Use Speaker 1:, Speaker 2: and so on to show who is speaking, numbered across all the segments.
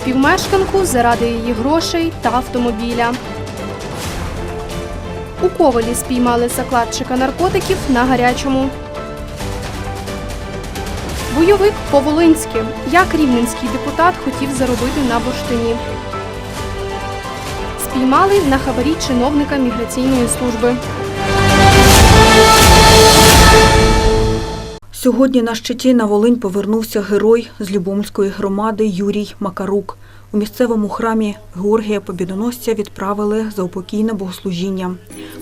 Speaker 1: співмешканку заради її грошей та автомобіля. У Ковалі спіймали закладчика наркотиків на гарячому. Бойовик по-волинськи. Як рівненський депутат хотів заробити на бурштині. Спіймали на хабарі чиновника міграційної служби.
Speaker 2: Сьогодні на щиті на Волинь повернувся герой з Любомської громади Юрій Макарук. У місцевому храмі Георгія Побідоносця відправили за упокійне богослужіння.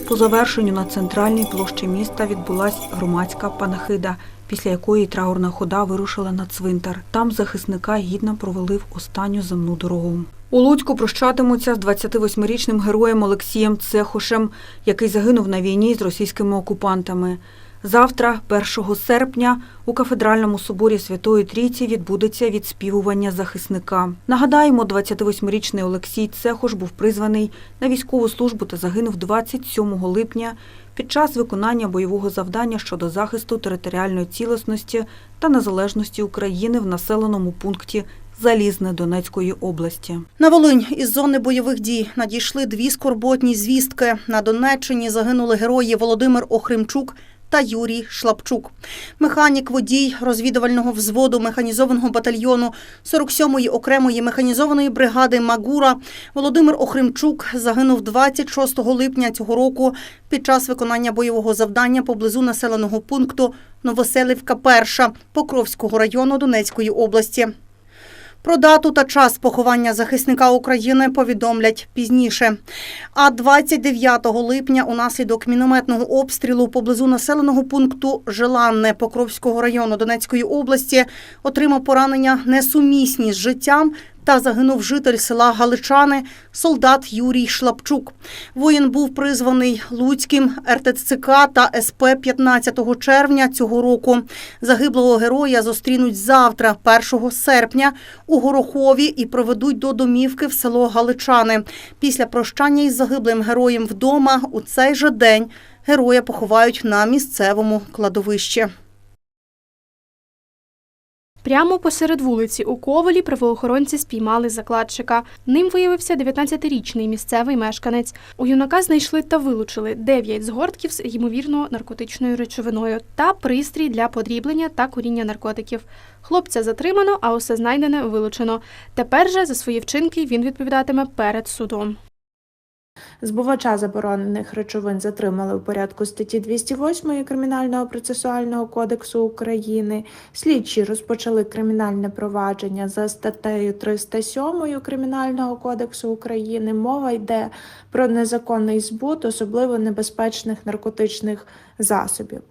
Speaker 2: По завершенню на центральній площі міста відбулась громадська панахида, після якої траурна хода вирушила на цвинтар. Там захисника гідно провели в останню земну дорогу. У Луцьку прощатимуться з 28-річним героєм Олексієм Цехушем, який загинув на війні з російськими окупантами. Завтра, 1 серпня, у кафедральному соборі Святої Трійці відбудеться відспівування захисника. Нагадаємо, 28-річний Олексій Цехош був призваний на військову службу та загинув 27 липня під час виконання бойового завдання щодо захисту територіальної цілісності та незалежності України в населеному пункті Залізне Донецької області.
Speaker 3: На Волинь із зони бойових дій надійшли дві скорботні звістки. На Донеччині загинули герої Володимир Охримчук та Юрій Шлапчук. Механік водій розвідувального взводу механізованого батальйону 47-ї окремої механізованої бригади Магура Володимир Охримчук загинув 26 липня цього року під час виконання бойового завдання поблизу населеного пункту Новоселівка Перша Покровського району Донецької області. Про дату та час поховання захисника України повідомлять пізніше. А 29 липня унаслідок мінометного обстрілу поблизу населеного пункту Желанне Покровського району Донецької області отримав поранення несумісні з життям та загинув житель села Галичани, солдат Юрій Шлапчук. Воїн був призваний Луцьким РТЦК та СП 15 червня цього року. Загиблого героя зустрінуть завтра, 1 серпня, у Горохові і проведуть до домівки в село Галичани. Після прощання із загиблим героєм вдома у цей же день героя поховають на місцевому кладовищі.
Speaker 1: Прямо посеред вулиці у Ковалі правоохоронці спіймали закладчика. Ним виявився 19-річний місцевий мешканець. У юнака знайшли та вилучили 9 згортків з ймовірно наркотичною речовиною та пристрій для подріблення та куріння наркотиків. Хлопця затримано, а усе знайдене вилучено. Тепер же за свої вчинки він відповідатиме перед судом.
Speaker 4: Збувача заборонених речовин затримали у порядку статті 208 Кримінального процесуального кодексу України. Слідчі розпочали кримінальне провадження за статтею 307 Кримінального кодексу України. Мова йде про незаконний збут особливо небезпечних наркотичних засобів.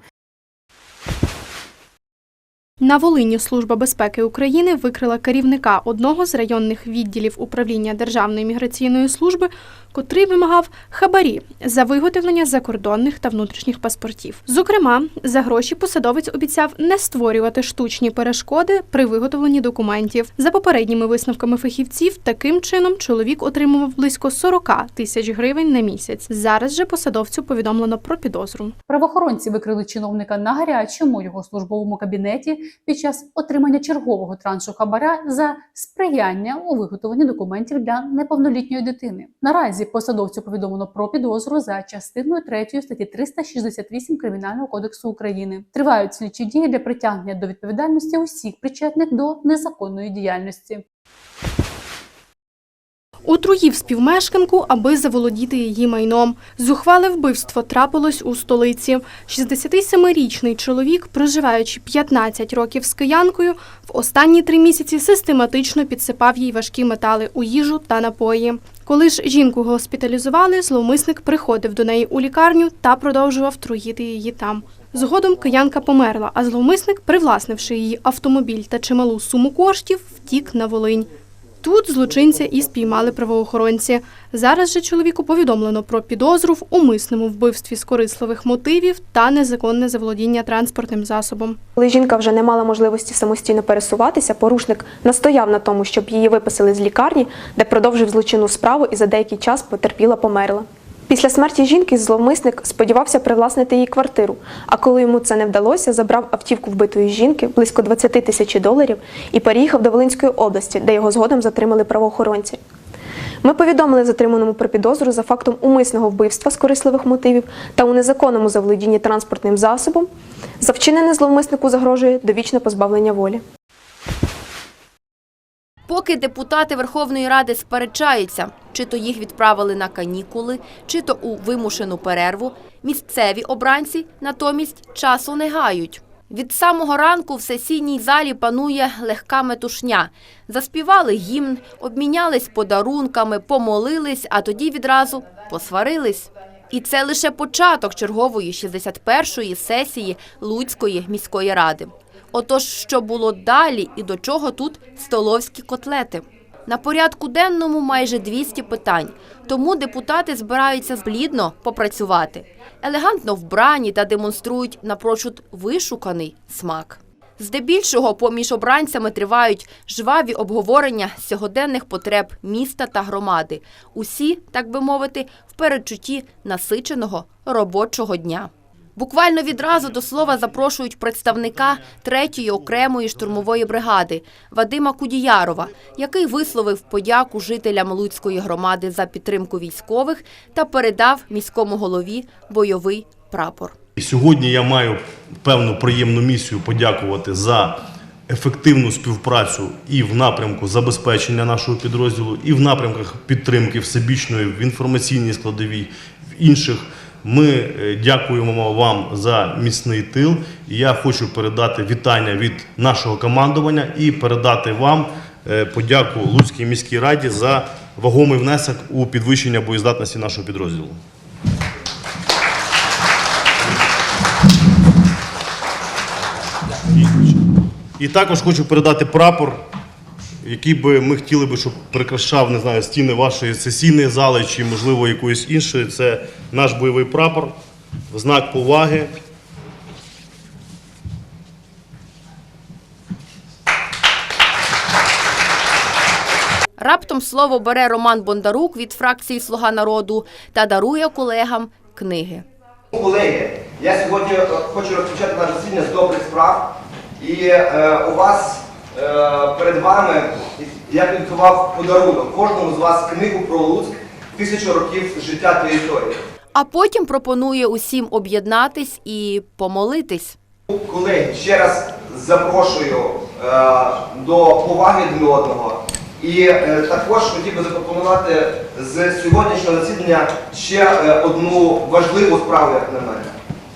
Speaker 1: На Волині Служба безпеки України викрила керівника одного з районних відділів управління Державної міграційної служби, котрий вимагав хабарі за виготовлення закордонних та внутрішніх паспортів. Зокрема, за гроші посадовець обіцяв не створювати штучні перешкоди при виготовленні документів. За попередніми висновками фахівців, таким чином чоловік отримував близько 40 тисяч гривень на місяць. Зараз же посадовцю повідомлено про підозру.
Speaker 5: Правоохоронці викрили чиновника на гарячому його службовому кабінеті під час отримання чергового траншу хабаря за сприяння у виготовленні документів для неповнолітньої дитини. Наразі посадовцю повідомлено про підозру за частиною 3 статті 368 Кримінального кодексу України. Тривають слідчі дії для притягнення до відповідальності усіх причетних до незаконної діяльності.
Speaker 1: Отруїв співмешканку, аби заволодіти її майном. Зухвале вбивство трапилось у столиці. 67-річний чоловік, проживаючи 15 років з киянкою, в останні три місяці систематично підсипав їй важкі метали у їжу та напої. Коли ж жінку госпіталізували, зловмисник приходив до неї у лікарню та продовжував труїти її там. Згодом киянка померла, а зловмисник, привласнивши її автомобіль та чималу суму коштів, втік на Волинь. Тут злочинця і спіймали правоохоронці. Зараз же чоловіку повідомлено про підозру в умисному вбивстві з корисливих мотивів та незаконне заволодіння транспортним засобом.
Speaker 6: Коли жінка вже не мала можливості самостійно пересуватися, порушник настояв на тому, щоб її виписали з лікарні, де продовжив злочинну справу і за деякий час потерпіла померла. Після смерті жінки зловмисник сподівався привласнити її квартиру, а коли йому це не вдалося, забрав автівку вбитої жінки близько 20 тисяч доларів і переїхав до Волинської області, де його згодом затримали правоохоронці. Ми повідомили затриманому про підозру за фактом умисного вбивства з корисливих мотивів та у незаконному заволодінні транспортним засобом. За вчинене зловмиснику загрожує довічне позбавлення волі.
Speaker 7: Поки депутати Верховної Ради сперечаються, чи то їх відправили на канікули, чи то у вимушену перерву, місцеві обранці натомість часу не гають. Від самого ранку в сесійній залі панує легка метушня. Заспівали гімн, обмінялись подарунками, помолились, а тоді відразу посварились. І це лише початок чергової 61-ї сесії Луцької міської ради. Отож, що було далі і до чого тут столовські котлети? На порядку денному майже 200 питань, тому депутати збираються плідно попрацювати. Елегантно вбрані та демонструють напрочуд вишуканий смак. Здебільшого поміж обранцями тривають жваві обговорення сьогоденних потреб міста та громади. Усі, так би мовити, в передчутті насиченого робочого дня. Буквально відразу до слова запрошують представника третьої окремої штурмової бригади Вадима Кудіярова, який висловив подяку жителям Луцької громади за підтримку військових та передав міському голові бойовий прапор.
Speaker 8: Сьогодні я маю певну приємну місію подякувати за ефективну співпрацю і в напрямку забезпечення нашого підрозділу, і в напрямках підтримки всебічної в інформаційній складовій, в інших. Ми е, дякуємо вам за міцний тил. Я хочу передати вітання від нашого командування і передати вам е, подяку Луцькій міській раді за вагомий внесок у підвищення боєздатності нашого підрозділу. І також хочу передати прапор, який би ми хотіли би, щоб прикрашав не знаю, стіни вашої сесійної зали чи, можливо, якоїсь іншої. Це наш бойовий прапор, знак поваги.
Speaker 7: Раптом слово бере Роман Бондарук від фракції Слуга народу та дарує колегам книги.
Speaker 9: Колеги, я сьогодні е, хочу розпочати наше засідання з добрих справ. І е, у вас перед вами я підготував подарунок кожному з вас книгу про Луцьк тисячу років життя та історії.
Speaker 7: А потім пропонує усім об'єднатись і помолитись.
Speaker 9: Колеги, ще раз запрошую е, до поваги один одного. І е, також хотів би запропонувати з сьогоднішнього засідання ще е, одну важливу справу, як на мене.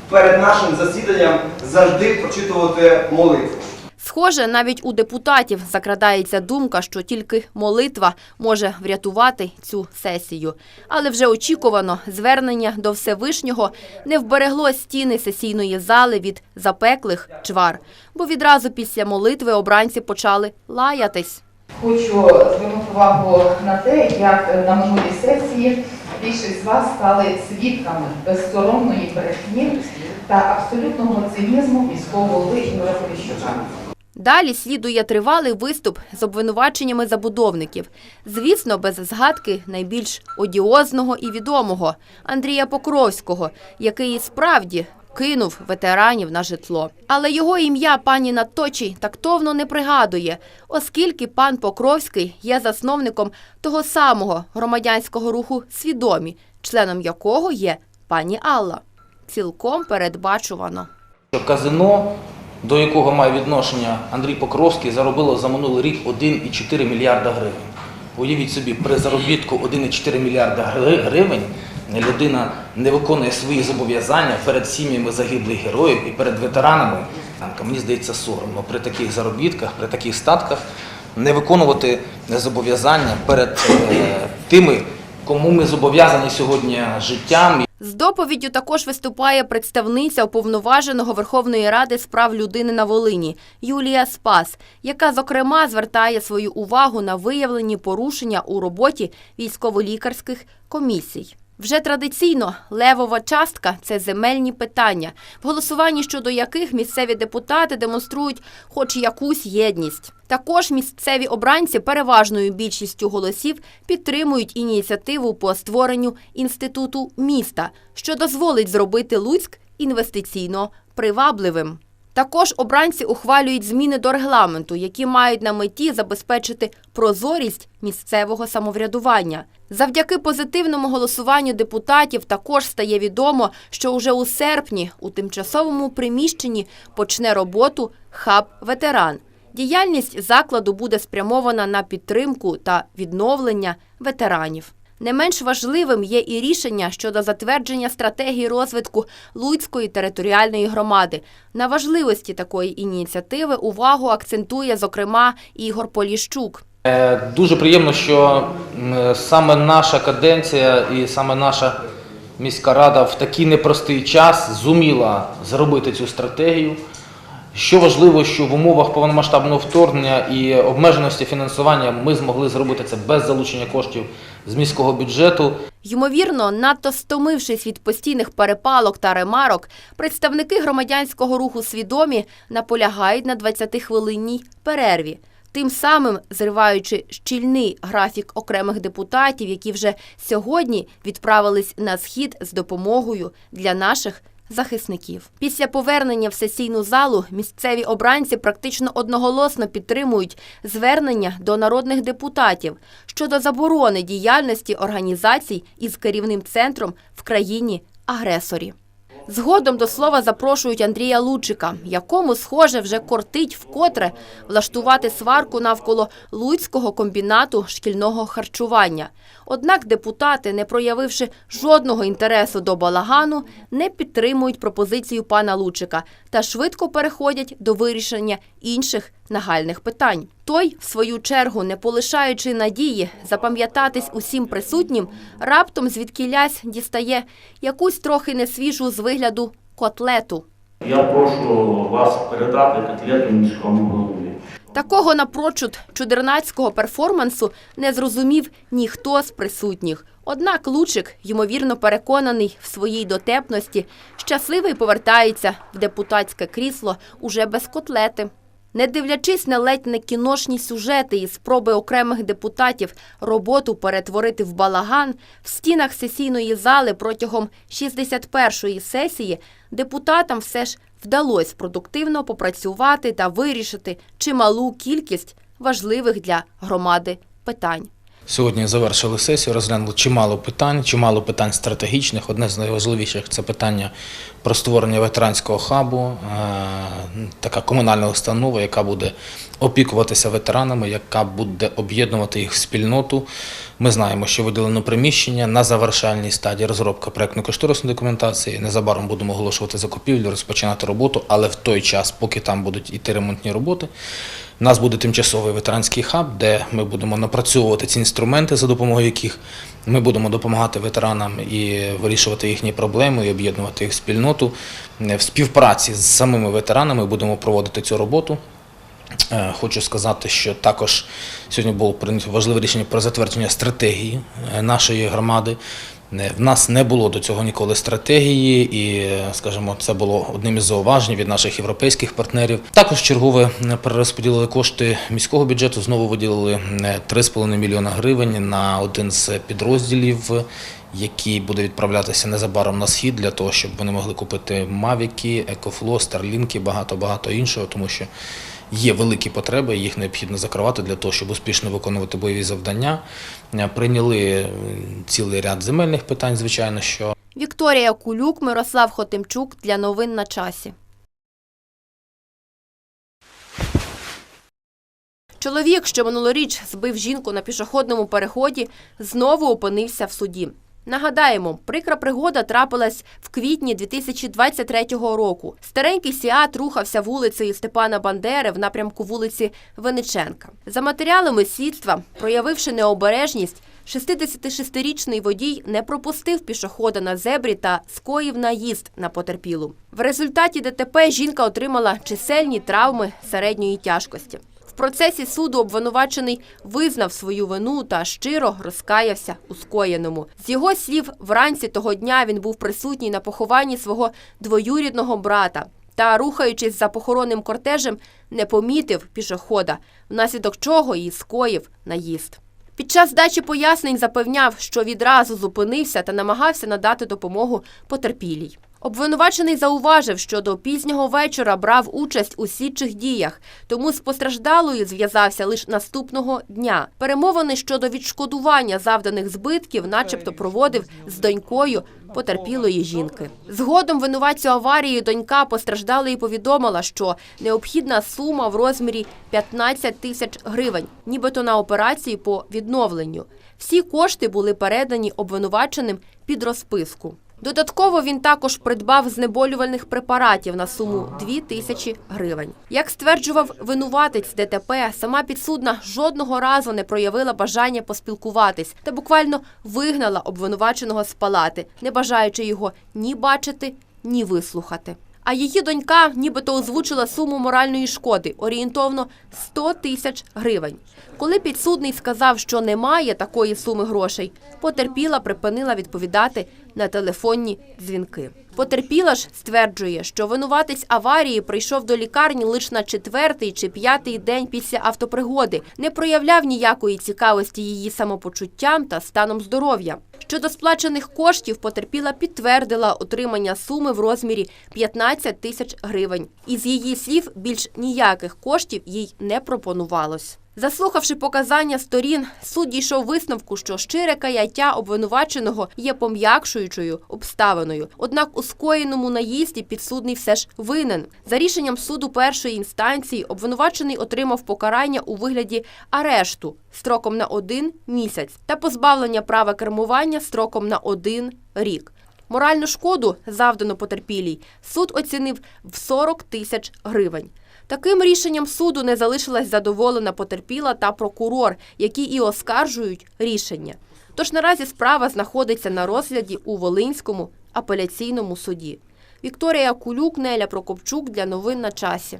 Speaker 9: Перед нашим засіданням завжди прочитувати молитву.
Speaker 7: Схоже, навіть у депутатів закрадається думка, що тільки молитва може врятувати цю сесію. Але вже очікувано звернення до Всевишнього не вберегло стіни сесійної зали від запеклих чвар, бо відразу після молитви обранці почали лаятись.
Speaker 10: Хочу звернути увагу на те, як на минулій сесії більшість з вас стали свідками безсоромної брехні та абсолютного цинізму міського голови Ігоря.
Speaker 7: Далі слідує тривалий виступ з обвинуваченнями забудовників. Звісно, без згадки найбільш одіозного і відомого Андрія Покровського, який і справді кинув ветеранів на житло. Але його ім'я пані Наточій тактовно не пригадує, оскільки пан Покровський є засновником того самого громадянського руху свідомі, членом якого є пані Алла. Цілком передбачувано.
Speaker 11: казино, до якого має відношення Андрій Покровський, заробило за минулий рік 1,4 мільярда гривень. Уявіть собі, при заробітку 1,4 мільярда гривень людина не виконує свої зобов'язання перед сім'ями загиблих героїв і перед ветеранами. Мені здається, соромно при таких заробітках, при таких статках не виконувати зобов'язання перед е, тими, кому ми зобов'язані сьогодні життям.
Speaker 7: З доповіддю також виступає представниця уповноваженого Верховної Ради з прав людини на Волині Юлія Спас, яка зокрема звертає свою увагу на виявлені порушення у роботі військово-лікарських комісій. Вже традиційно левова частка це земельні питання, в голосуванні щодо яких місцеві депутати демонструють хоч якусь єдність. Також місцеві обранці переважною більшістю голосів підтримують ініціативу по створенню інституту міста, що дозволить зробити Луцьк інвестиційно привабливим. Також обранці ухвалюють зміни до регламенту, які мають на меті забезпечити прозорість місцевого самоврядування. Завдяки позитивному голосуванню депутатів також стає відомо, що уже у серпні у тимчасовому приміщенні почне роботу хаб ветеран. Діяльність закладу буде спрямована на підтримку та відновлення ветеранів. Не менш важливим є і рішення щодо затвердження стратегії розвитку Луцької територіальної громади. На важливості такої ініціативи увагу акцентує, зокрема, Ігор Поліщук.
Speaker 11: Е, Дуже приємно, що саме наша каденція і саме наша міська рада в такий непростий час зуміла зробити цю стратегію. Що важливо, що в умовах повномасштабного вторгнення і обмеженості фінансування ми змогли зробити це без залучення коштів з міського бюджету.
Speaker 7: Ймовірно, надто стомившись від постійних перепалок та ремарок, представники громадянського руху свідомі наполягають на 20-хвилинній перерві, тим самим зриваючи щільний графік окремих депутатів, які вже сьогодні відправились на схід з допомогою для наших захисників. Після повернення в сесійну залу місцеві обранці практично одноголосно підтримують звернення до народних депутатів щодо заборони діяльності організацій із керівним центром в країні-агресорі. Згодом до слова запрошують Андрія Лучика, якому, схоже, вже кортить вкотре влаштувати сварку навколо Луцького комбінату шкільного харчування. Однак депутати, не проявивши жодного інтересу до балагану, не підтримують пропозицію пана Лучика та швидко переходять до вирішення інших нагальних питань. Той, в свою чергу, не полишаючи надії запам'ятатись усім присутнім, раптом звідкілясь дістає якусь трохи несвіжу з вигляду котлету.
Speaker 12: Я прошу вас передати котлету міському голові.
Speaker 7: Такого напрочуд чудернацького перформансу не зрозумів ніхто з присутніх. Однак Лучик, ймовірно переконаний в своїй дотепності, щасливий повертається в депутатське крісло уже без котлети. Не дивлячись на ледь не кіношні сюжети і спроби окремих депутатів роботу перетворити в балаган, в стінах сесійної зали протягом 61-ї сесії депутатам все ж вдалося продуктивно попрацювати та вирішити чималу кількість важливих для громади питань.
Speaker 11: Сьогодні завершили сесію, розглянули чимало питань, чимало питань стратегічних. Одне з найважливіших це питання про створення ветеранського хабу, е, така комунальна установа, яка буде опікуватися ветеранами, яка буде об'єднувати їх в спільноту. Ми знаємо, що виділено приміщення на завершальній стадії розробка проектно-кошторисної документації. Незабаром будемо оголошувати закупівлю, розпочинати роботу, але в той час, поки там будуть іти ремонтні роботи. У нас буде тимчасовий ветеранський хаб, де ми будемо напрацьовувати ці інструменти, за допомогою яких ми будемо допомагати ветеранам і вирішувати їхні проблеми, і об'єднувати їх спільноту. В співпраці з самими ветеранами будемо проводити цю роботу. Е, Хочу сказати, що також сьогодні було прийнято важливе рішення про затвердження стратегії е, нашої громади. Е, В нас не було до цього ніколи стратегії, і, е, скажімо, це було одним із зауважень від наших європейських партнерів. Також чергове е, перерозподілили кошти міського бюджету. Знову виділили е, 3,5 мільйона гривень на один з підрозділів, який буде відправлятися незабаром на схід для того, щоб вони могли купити мавіки, екофло, старлінки, багато багато іншого, тому що. Є великі потреби, їх необхідно закривати для того, щоб успішно виконувати бойові завдання. Е, Прийняли е, цілий ряд земельних питань, звичайно, що
Speaker 7: Вікторія Кулюк, Мирослав Хотимчук для новин на часі. Чоловік, що минулоріч збив жінку на пішохідному переході, знову опинився в суді. Нагадаємо, прикра пригода трапилась в квітні 2023 року. Старенький Сіат рухався вулицею Степана Бандери в напрямку вулиці Вениченка. За матеріалами слідства, проявивши необережність, 66-річний водій не пропустив пішохода на зебрі та скоїв наїзд на потерпілу. В результаті ДТП жінка отримала чисельні травми середньої тяжкості. В процесі суду обвинувачений визнав свою вину та щиро розкаявся у скоєному. З його слів, вранці того дня він був присутній на похованні свого двоюрідного брата. Та, рухаючись за похоронним кортежем, не помітив пішохода, внаслідок чого і скоїв наїзд. Під час дачі пояснень запевняв, що відразу зупинився та намагався надати допомогу потерпілій. Обвинувачений зауважив, що до пізнього вечора брав участь у слідчих діях, тому з постраждалою зв'язався лише наступного дня. Перемовини щодо відшкодування завданих збитків, начебто, проводив з донькою потерпілої жінки. Згодом винуватцю аварії донька постраждалої повідомила, що необхідна сума в розмірі 15 тисяч гривень, нібито на операції по відновленню. Всі кошти були передані обвинуваченим під розписку. Додатково він також придбав знеболювальних препаратів на суму 2 тисячі гривень. Як стверджував винуватець ДТП, сама підсудна жодного разу не проявила бажання поспілкуватись та буквально вигнала обвинуваченого з палати, не бажаючи його ні бачити, ні вислухати. А її донька нібито озвучила суму моральної шкоди орієнтовно 100 тисяч гривень. Коли підсудний сказав, що немає такої суми грошей, потерпіла припинила відповідати на телефонні дзвінки. Потерпіла ж стверджує, що винуватець аварії прийшов до лікарні лише на четвертий чи п'ятий день після автопригоди, не проявляв ніякої цікавості її самопочуттям та станом здоров'я. Щодо сплачених коштів, потерпіла підтвердила отримання суми в розмірі 15 тисяч гривень. Із її слів, більш ніяких коштів їй не пропонувалось. Заслухавши показання сторін, суд дійшов висновку, що щире каяття обвинуваченого є пом'якшуючою обставиною. Однак у скоєному наїзді підсудний все ж винен. За рішенням суду першої інстанції обвинувачений отримав покарання у вигляді арешту строком на один місяць та позбавлення права кермування строком на один рік. Моральну шкоду, завдану потерпілій, суд оцінив в 40 тисяч гривень. Таким рішенням суду не залишилась задоволена потерпіла та прокурор, які і оскаржують рішення. Тож наразі справа знаходиться на розгляді у Волинському апеляційному суді. Вікторія Кулюк, Неля Прокопчук для новин на часі.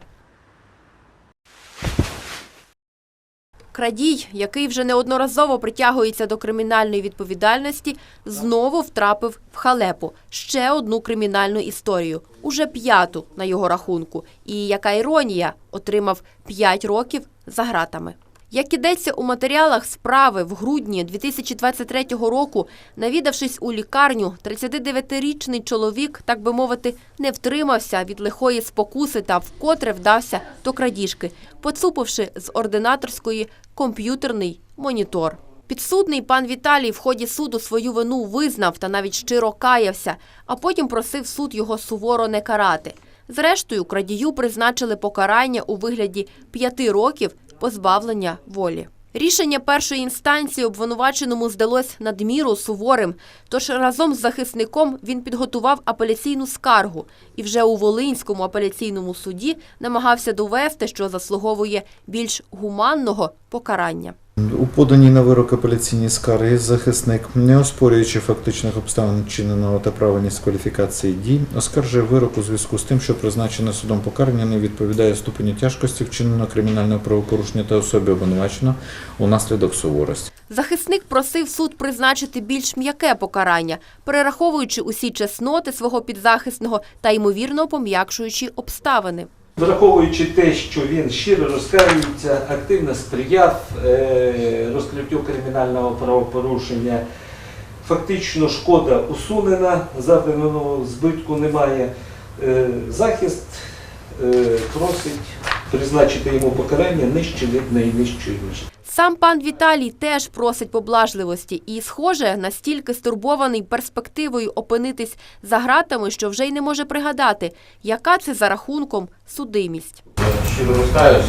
Speaker 7: Крадій, який вже неодноразово притягується до кримінальної відповідальності, знову втрапив в халепу ще одну кримінальну історію, уже п'яту на його рахунку. І яка іронія, отримав 5 років за гратами. Як ідеться у матеріалах справи в грудні 2023 року, навідавшись у лікарню, 39-річний чоловік, так би мовити, не втримався від лихої спокуси та вкотре вдався до крадіжки, поцупивши з ординаторської комп'ютерний монітор. Підсудний пан Віталій в ході суду свою вину визнав та навіть щиро каявся, а потім просив суд його суворо не карати. Зрештою, крадію призначили покарання у вигляді п'яти років позбавлення волі. Рішення першої інстанції обвинуваченому здалось надміру суворим, тож разом з захисником він підготував апеляційну скаргу і вже у Волинському апеляційному суді намагався довести, що заслуговує більш гуманного покарання.
Speaker 13: У поданій на вирок апеляційній скарги захисник, не оспорюючи фактичних обставин чиненого та правильність кваліфікації дій, оскаржує вирок у зв'язку з тим, що призначене судом покарання не відповідає ступеню тяжкості вчиненого кримінального правопорушення та особі обвинуваченого унаслідок суворості.
Speaker 7: Захисник просив суд призначити більш м'яке покарання, перераховуючи усі чесноти свого підзахисного та ймовірно пом'якшуючи обставини.
Speaker 14: Враховуючи те, що він щиро розкаюється, активно сприяв е, розкриттю кримінального правопорушення, фактично шкода усунена, завданого збитку немає. Е, Захист е, просить призначити йому покарання нижче від найнижчої межі.
Speaker 7: Сам пан Віталій теж просить поблажливості і, схоже, настільки стурбований перспективою опинитись за гратами, що вже й не може пригадати, яка це за рахунком судимість.
Speaker 12: Розкаюся,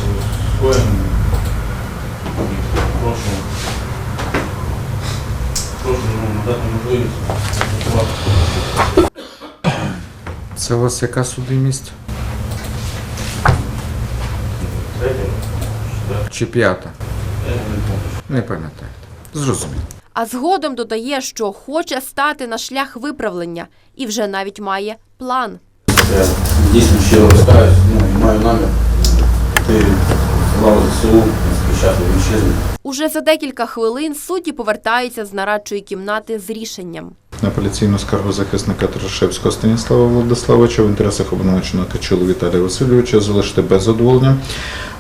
Speaker 12: скоєним. Прошу. Прошу ну, надати можливість.
Speaker 13: Це у вас яка судимість?
Speaker 12: Четверте.
Speaker 13: Чи п'ята?
Speaker 12: Не пам'ятаю.
Speaker 13: Не. Зрозуміло.
Speaker 7: А згодом додає, що хоче стати на шлях виправлення і вже навіть має план.
Speaker 12: Я дійсно щиро розкаюсь, ну, маю намір Ти слава ЗСУ, захищати вітчизну.
Speaker 7: Уже за декілька хвилин судді повертаються з нарадчої кімнати з рішенням.
Speaker 13: На апеляційну скаргу захисника Трошевського Станіслава Владиславовича в інтересах обвинуваченого Качулу Віталія Васильовича залишити без задоволення,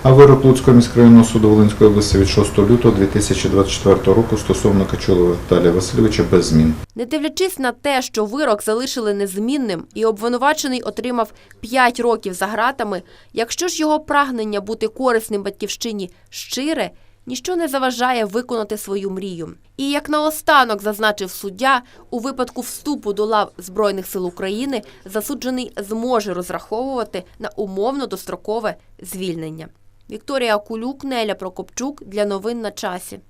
Speaker 13: а вирок Луцького міськрайонного суду Волинської області від 6 лютого 2024 року стосовно Качула Віталія Васильовича без змін.
Speaker 7: Не дивлячись на те, що вирок залишили незмінним і обвинувачений отримав 5 років за ґратами, якщо ж його прагнення бути корисним батьківщині щире, ніщо не заважає виконати свою мрію. І як наостанок зазначив суддя, у випадку вступу до лав Збройних сил України засуджений зможе розраховувати на умовно дострокове звільнення. Вікторія Кулюк, Неля Прокопчук для новин на часі.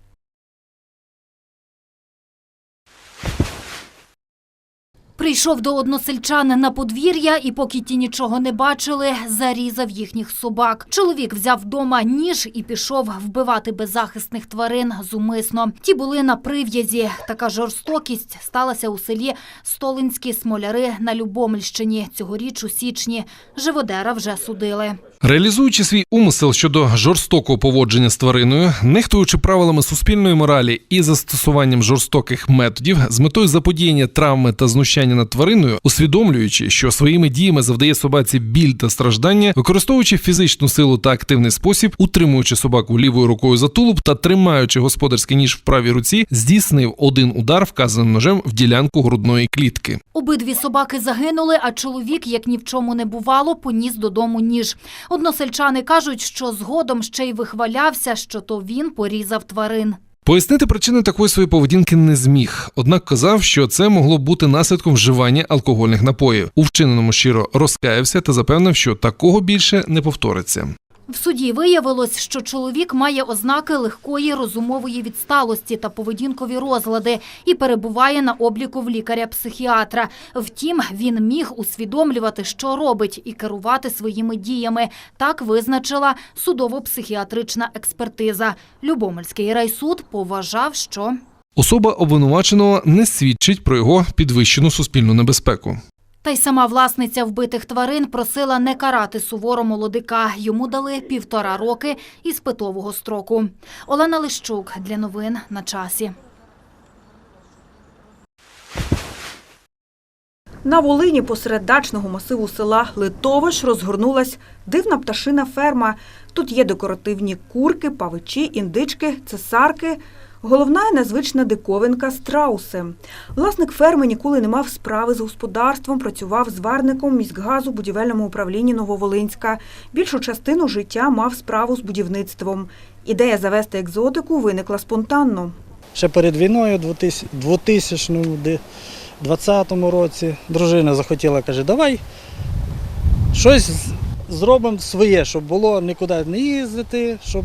Speaker 15: Прийшов до односельчан на подвір'я і, поки ті нічого не бачили, зарізав їхніх собак. Чоловік взяв вдома ніж і пішов вбивати беззахисних тварин зумисно. Ті були на прив'язі. Така жорстокість сталася у селі Столинські Смоляри на Любомельщині. Цьогоріч у січні живодера вже судили.
Speaker 16: Реалізуючи свій умисел щодо жорстокого поводження з твариною, нехтуючи правилами суспільної моралі і застосуванням жорстоких методів з метою заподіяння травми та знущання над твариною, усвідомлюючи, що своїми діями завдає собаці біль та страждання, використовуючи фізичну силу та активний спосіб, утримуючи собаку лівою рукою за тулуб та тримаючи господарський ніж в правій руці, здійснив один удар вказаним ножем в ділянку грудної клітки.
Speaker 15: Обидві собаки загинули, а чоловік, як ні в чому не бувало, поніс додому ніж. Односельчани кажуть, що згодом ще й вихвалявся, що то він порізав тварин.
Speaker 16: Пояснити причини такої своєї поведінки не зміг, однак казав, що це могло бути наслідком вживання алкогольних напоїв. У вчиненому щиро розкаявся та запевнив, що такого більше не повториться.
Speaker 15: В суді виявилось, що чоловік має ознаки легкої розумової відсталості та поведінкові розлади і перебуває на обліку в лікаря-психіатра. Втім, він міг усвідомлювати, що робить, і керувати своїми діями. Так визначила судово-психіатрична експертиза. Любомельський райсуд поважав, що
Speaker 16: Особа обвинуваченого не свідчить про його підвищену суспільну небезпеку.
Speaker 15: Та й сама власниця вбитих тварин просила не карати суворо молодика. Йому дали півтора роки із питового строку. Олена Лищук для новин на часі.
Speaker 2: На Волині посеред дачного масиву села Литовиш розгорнулась дивна пташина ферма. Тут є декоративні курки, павичі, індички, цесарки. Головна незвична диковинка страуси. Власник ферми ніколи не мав справи з господарством, працював зварником міськгазу в будівельному управлінні Нововолинська. Більшу частину життя мав справу з будівництвом. Ідея завести екзотику виникла спонтанно.
Speaker 17: Ще перед війною, у 2020 році, дружина захотіла, каже, давай щось зробимо своє, щоб було нікуди не їздити, щоб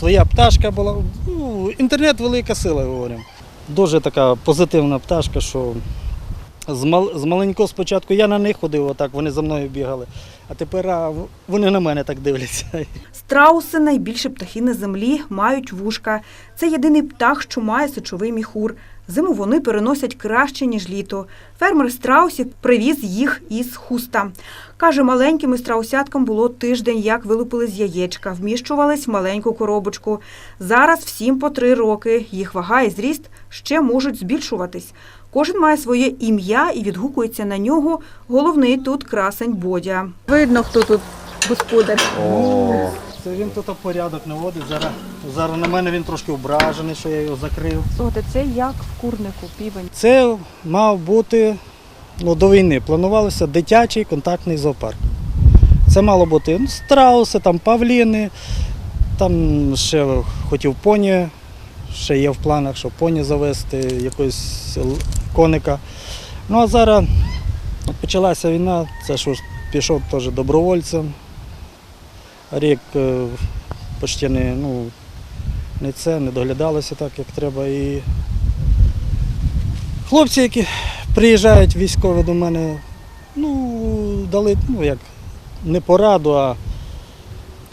Speaker 17: своя пташка була. Ну, інтернет велика сила, говоримо. Дуже така позитивна пташка, що з, мал, з маленького спочатку я на них ходив, отак вони за мною бігали, а тепер а, вони на мене так дивляться.
Speaker 2: Страуси найбільші птахи на землі, мають вушка. Це єдиний птах, що має сечовий міхур. Зиму вони переносять краще, ніж літо. Фермер страусів привіз їх із хуста. Каже, маленьким страусяткам було тиждень, як вилупили з яєчка, вміщувались в маленьку коробочку. Зараз всім по три роки. Їх вага і зріст ще можуть збільшуватись. Кожен має своє ім'я і відгукується на нього. Головний тут красень Бодя. Видно, хто тут господар.
Speaker 17: Це він тут порядок наводить. Зараз, зараз на мене він трошки ображений, що я його закрив.
Speaker 2: Слухайте, це як в курнику півень.
Speaker 17: Це мав бути ну, до війни. Планувалося дитячий контактний зоопарк. Це мало бути ну, страуси, там павліни, там ще хотів поні, ще є в планах, щоб поні завести, якогось коника. Ну а зараз почалася війна, це що ж пішов теж добровольцем. Рік е, почти не, ну, не це, не доглядалося так, як треба. І хлопці, які приїжджають військові до мене, ну, дали, ну як, не пораду, а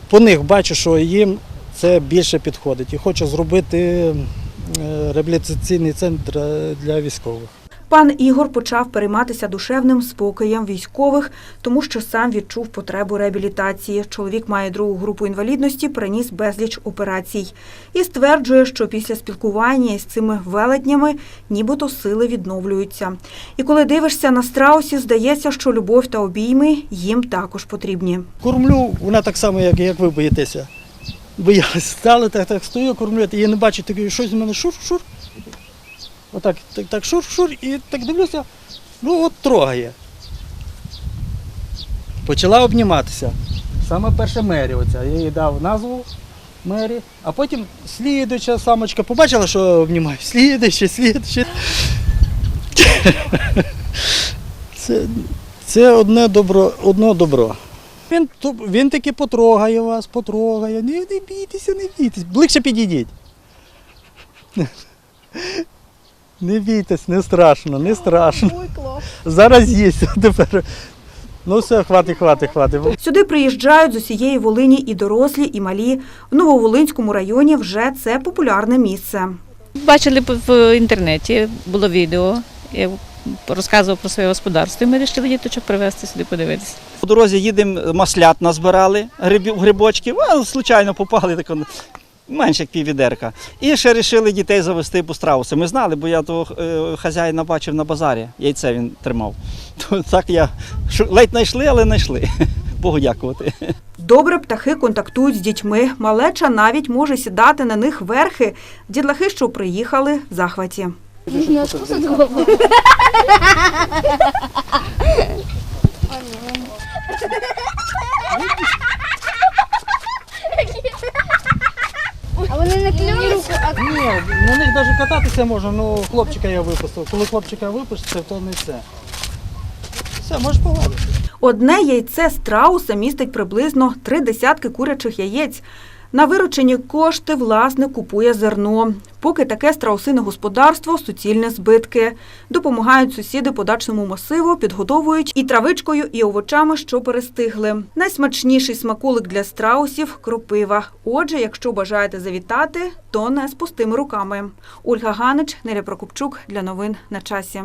Speaker 17: по них бачу, що їм це більше підходить. І хочу зробити е, реабілітаційний центр е, для військових.
Speaker 2: Пан Ігор почав перейматися душевним спокоєм військових, тому що сам відчув потребу реабілітації. Чоловік має другу групу інвалідності, переніс безліч операцій. І стверджує, що після спілкування із цими велетнями нібито сили відновлюються. І коли дивишся на страусів, здається, що любов та обійми їм також потрібні.
Speaker 17: Кормлю, вона так само, як, як ви боїтеся. Боялась, стали, так, так стою, кормлю, я не бачу, таке, щось з мене шур-шур. Отак, так, так, шур-шур, і так дивлюся, ну от трогає. Почала обніматися. Саме перша Мері оця. Я їй дав назву Мері, а потім слідуюча самочка побачила, що обнімаю. Слідуюча, слідуюча. Це, це одне добро, одно добро. Він, він таки потрогає вас, потрогає. Не, не бійтеся, не бійтесь. Ближче підійдіть. Не бійтесь, не страшно, не страшно. Зараз є тепер. Ну все, хватить, хватить, хватить.
Speaker 2: Сюди приїжджають з усієї Волині і дорослі, і малі. В Нововолинському районі вже це популярне місце.
Speaker 18: Бачили в інтернеті, було відео. Я розказував про своє господарство, і ми вирішили діточок привезти сюди подивитися.
Speaker 19: По дорозі їдемо, маслят назбирали, грибочків, а случайно попали тако, менше як піввідерка. І ще вирішили дітей завести по страуси. Ми знали, бо я того е, хазяїна бачив на базарі, яйце він тримав. То так я ледь знайшли, але знайшли. Богу дякувати.
Speaker 2: Добре птахи контактують з дітьми. Малеча навіть може сідати на них верхи. Дітлахи, що приїхали, в захваті.
Speaker 17: А вони не клюються? Ні, на них навіть кататися можна, ну хлопчика я випустив. Коли хлопчика випустив, то не це. Все, можеш погладити.
Speaker 2: Одне яйце страуса містить приблизно три десятки курячих яєць. На виручені кошти власник купує зерно. Поки таке страусине господарство суцільне збитки. Допомагають сусіди по дачному масиву, підгодовують і травичкою, і овочами, що перестигли. Найсмачніший смаколик для страусів кропива. Отже, якщо бажаєте завітати, то не з пустими руками. Ольга Ганич, Неля Прокопчук для новин на часі.